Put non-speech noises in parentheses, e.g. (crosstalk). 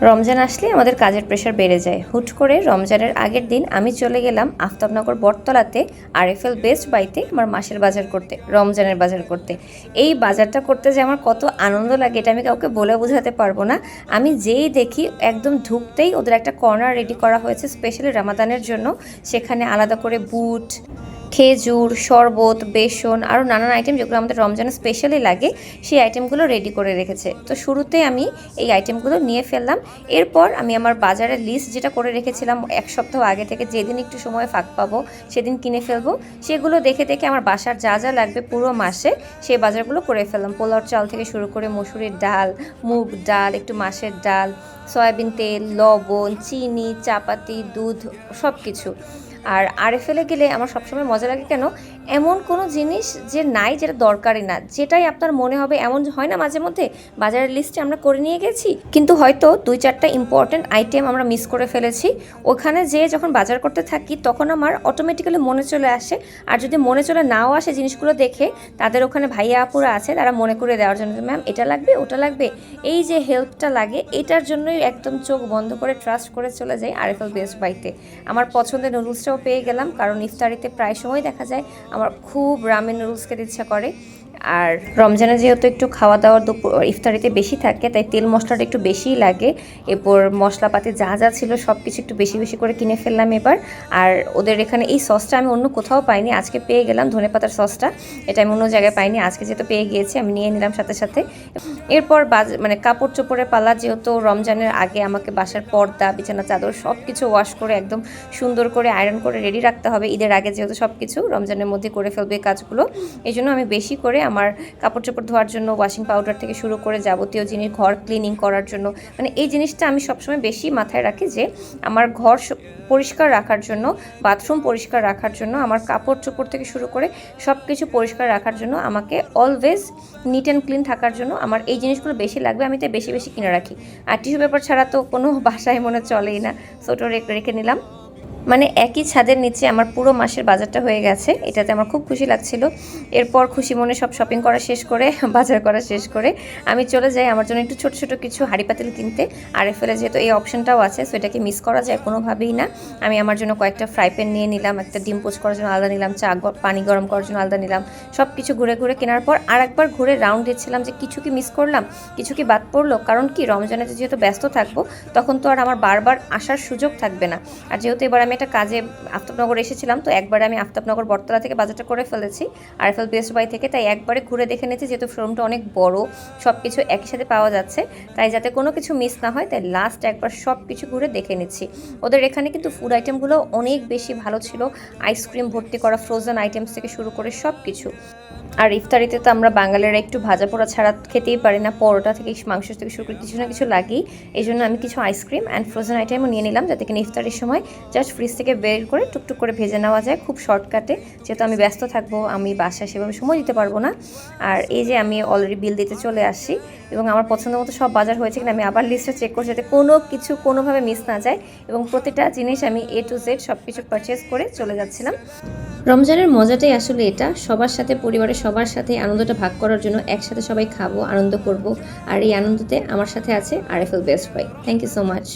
রমজান আসলে আমাদের কাজের প্রেশার বেড়ে যায়। হুট করে রমজানের আগের দিন আমি চলে গেলাম আফতাবনগর বটতলাতে আরএফএল বেস্ট বাইতে আমার মাসের বাজার করতে, রমজানের বাজার করতে। এই বাজারটা করতে যে আমার কত আনন্দ লাগে এটা আমি কাউকে বলে বোঝাতে পারব না। আমি যেই দেখি একদম ঢুকতেই ওদের একটা কর্নার রেডি করা হয়েছে স্পেশালি রামাদানের জন্য। সেখানে আলাদা করে বুট খেজুর, শরবত, বেসন আরও নানান আইটেম যেগুলো আমাদের রমজানে স্পেশালি লাগে, সেই আইটেমগুলো রেডি করে রেখেছে। তো শুরুতে আমি এই আইটেমগুলো নিয়ে ফেললাম। এরপর আমি আমার বাজারের লিস্ট যেটা করে রেখেছিলাম এক সপ্তাহ আগে থেকে, যেদিন একটু সময় ফাঁক পাবো, সেদিন কিনে ফেলব। সেগুলো দেখে দেখে আমার বাসার যা যা লাগবে পুরো মাসে সেই বাজারগুলো করে ফেললাম। পোলার চাল থেকে শুরু করে মসুরির ডাল, মুগ ডাল, একটু মাছের ডাল, সয়াবিন তেল, লবণ, চিনি, চাপাতি, দুধ সব কিছু আর আরএফএলে গেলে আমার সবসময় মজা লাগে কেন? এমন কোনো জিনিস যে নাই, যেটা দরকারি না। যেটাই আপনার মনে হবে এমন হয় না মাঝে মধ্যে, বাজারের লিস্টে আমরা করে নিয়ে গেছি, কিন্তু হয়তো দুই চারটা ইম্পর্ট্যান্ট আইটেম আমরা মিস করে ফেলেছি। ওখানে যেয়ে যখন বাজার করতে থাকি, তখন আমার অটোমেটিক্যালি মনে চলে আসে। আর যদি মনে চলে নাও আসে জিনিসগুলো দেখে, তাদের ওখানে ভাইয়া আপুরা আছে, তারা মনে করে দেওয়ার জন্য, ম্যাম, এটা লাগবে, ওটা লাগবে। এই যে হেল্পটা লাগে, এটার জন্যই একদম চোখ বন্ধ করে ট্রাস্ট করে চলে যাই আরএফএল বেস্ট বাইতে আমার পছন্দের নুডলসটাও পেয়ে গেলাম, কারণ ইফতারিতে প্রায় সময় দেখা যায় আমার খুব রামেন নুডলস খেতে ইচ্ছা করে। আর রমজানে যেহেতু একটু খাওয়া দাওয়ার দুপুর, ইফতারিতে বেশি থাকে, তাই তেল মশলাটা একটু বেশিই লাগে। এরপর মশলাপাতি যা যা ছিল সব কিছু একটু বেশি বেশি করে কিনে ফেললাম এবার। আর ওদের এখানে এই সসটা আমি অন্য কোথাও পাইনি, আজকে পেয়ে গেলাম ধনেপাতার সসটা। এটা আমি অন্য জায়গায় পাইনি, আজকে যেহেতু পেয়ে গিয়েছি, আমি নিয়ে নিলাম সাথে সাথে। এরপর বাজ মানে কাপড় চোপড়ের পালা যেহেতু রমজানের আগে আমাকে বাসার পর্দা, বিছানা, চাদর সব কিছু ওয়াশ করে একদম সুন্দর করে আয়রন করে রেডি রাখতে হবে। ঈদের আগে যেহেতু সব কিছু রমজানের মধ্যে করে ফেলবে কাজগুলো এই জন্য আমি বেশি করে আমার কাপড় চোপড় ধোয়ার জন্য ওয়াশিং পাউডার থেকে শুরু করে যাবতীয় জিনিস ঘর ক্লিনিং করার জন্য মানে এই জিনিসটা আমি সবসময় বেশি মাথায় রাখি যে, আমার ঘর পরিষ্কার রাখার জন্য বাথরুম পরিষ্কার রাখার জন্য, আমার কাপড় চোপড় থেকে শুরু করে সব কিছু পরিষ্কার রাখার জন্য, আমাকে অলওয়েজ নিট অ্যান্ড ক্লিন থাকার জন্য আমার এই জিনিসগুলো বেশি লাগবে। আমি তাই বেশি বেশি কিনে রাখি। আর টিস্যু পেপার ছাড়া তো কোনো (laughs) বাসায় মনে চলেই না। রেখে রেখে নিলাম। মানে একই ছাদের নিচে আমার পুরো মাসের বাজারটা হয়ে গেছে, এটাতে আমার খুব খুশি লাগছিল। এরপর খুশি মনে সব শপিং করা শেষ করে, (laughs) বাজার করা শেষ করে, আমি চলে যাই আমার জন্য একটু ছোট ছোট কিছু হাঁড়ি পাতিল কিনতে। আর এফএলে যেহেতু এই অপশনটাও আছে সো এটাকে মিস করা যায় কোনোভাবেই না। আমি আমার জন্য কয়েকটা ফ্রাই প্যান নিয়ে নিলাম, একটা ডিম পোচ করার জন্য আলাদা নিলাম, চা পানি গরম করার জন্য আলাদা নিলাম সব কিছু ঘুরে ঘুরে কেনার পর আর একবার ঘুরে রাউন্ড দিচ্ছিলাম যে কিছু কি মিস করলাম, কিছু কি বাদ পড়ল। কারণ কি, রমজানে যেহেতু ব্যস্ত থাকব, তখন তো আর আমার বারবার আসার সুযোগ থাকবে না। আর যেহেতু এবার আমি একটা কাজে আফতাবনগর এসেছিলাম, তো একবারে আমি আফতাবনগর বটতলা থেকে বাজারটা করে ফেলেছি আর আরএফএল বেস্ট বাই থেকে, তাই একবারে ঘুরে দেখে নিয়েছি যেহেতু শোরুমটা অনেক বড় সব কিছু একই সাথে পাওয়া যাচ্ছে, তাই যাতে কোনো কিছু মিস না হয়, তাই লাস্ট একবার সব কিছু ঘুরে দেখে নিচ্ছি। ওদের এখানে কিন্তু ফুড আইটেমগুলো অনেক বেশি ভালো ছিল আইসক্রিম ভর্তি করা ফ্রোজেন আইটেমস থেকে শুরু করে সব কিছু আর ইফতারিতে তো আমরা বাঙালিরা একটু ভাজা পোড়া ছাড়া খেতেই পারি না, পরোটা থেকে মাংস থেকে শুরু করে কিছু না কিছু লাগেই। এই জন্য আমি কিছু আইসক্রিম অ্যান্ড ফ্রোজেন আইটেমও নিয়ে নিলাম যাতে কিনা ইফতারের সময় জাস্ট ফ্রিজ থেকে বের করে টুকটুক করে ভেজে নেওয়া যায় খুব শর্টকাটে যেহেতু আমি ব্যস্ত থাকব, আমি বাসায় সেভাবে সময় দিতে পারব না। আর এই যে আমি অলরেডি বিল দিতে চলে আসি এবং আমার পছন্দ মতো সব বাজার হয়েছে কিনা আমি আবার লিস্টে চেক করছি যাতে কোনো কিছু কোনোভাবে মিস না যায় এবং প্রতিটা জিনিস আমি এ টু জেড সব কিছু পারচেস করে চলে যাচ্ছিলাম। রমজানের মজাটাই আসলে এটা। সবার সাথে, পরিবারের সবার সাথে আনন্দটা ভাগ করার জন্য একসাথে সবাই খাব, আনন্দ করব। আর এই আনন্দতে আমার সাথে আছে আরএফএল বেস্ট ভাই থ্যাংক ইউ সো মাচ